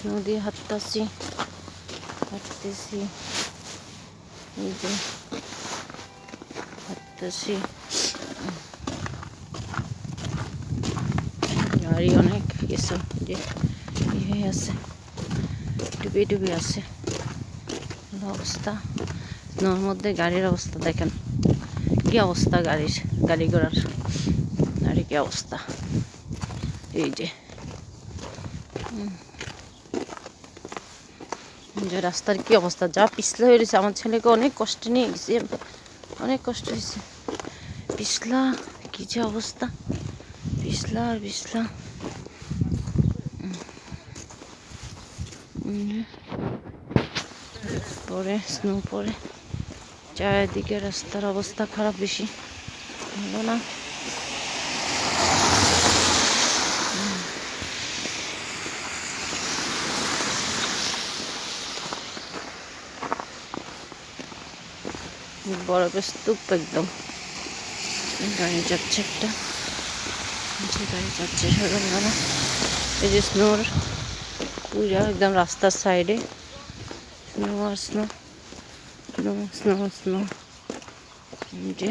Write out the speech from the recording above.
Snow দিয়ে হাঁটতেছি হাঁটতেছি, এই যে হাঁটতেছি। গাড়ি অনেক কিছু যে ইয়ে আছে ডুবে ডুবে আছে। অবস্থা। স্নোর মধ্যে গাড়ির অবস্থা দেখেন। কি অবস্থা গাড়ির, গাড়ি ঘোড়ার? গাড়ি কি অবস্থা? এই যে হুম। যে রাস্তার কি অবস্থা? যা পিছলা হয়ে গেছে আমার ছেলেকে অনেক কষ্ট নিয়ে গেছি। অনেক কষ্ট হয়েছে। পিছলা, কি যে অবস্থা? পিছলা আর পিছলা। পরে, স্নো পরে। চারিদিকে রাস্তার অবস্থা খারাপ বেশি। ভালো না। বরফের স্তূপ একদম। গাড়ি যাচ্ছে একটা। যে গাড়ি যাচ্ছে সকালবেলা এই যে স্নোর পূজা একদম রাস্তার সাইডে স্নো আর স্নো স্নো স্নো স্নো যে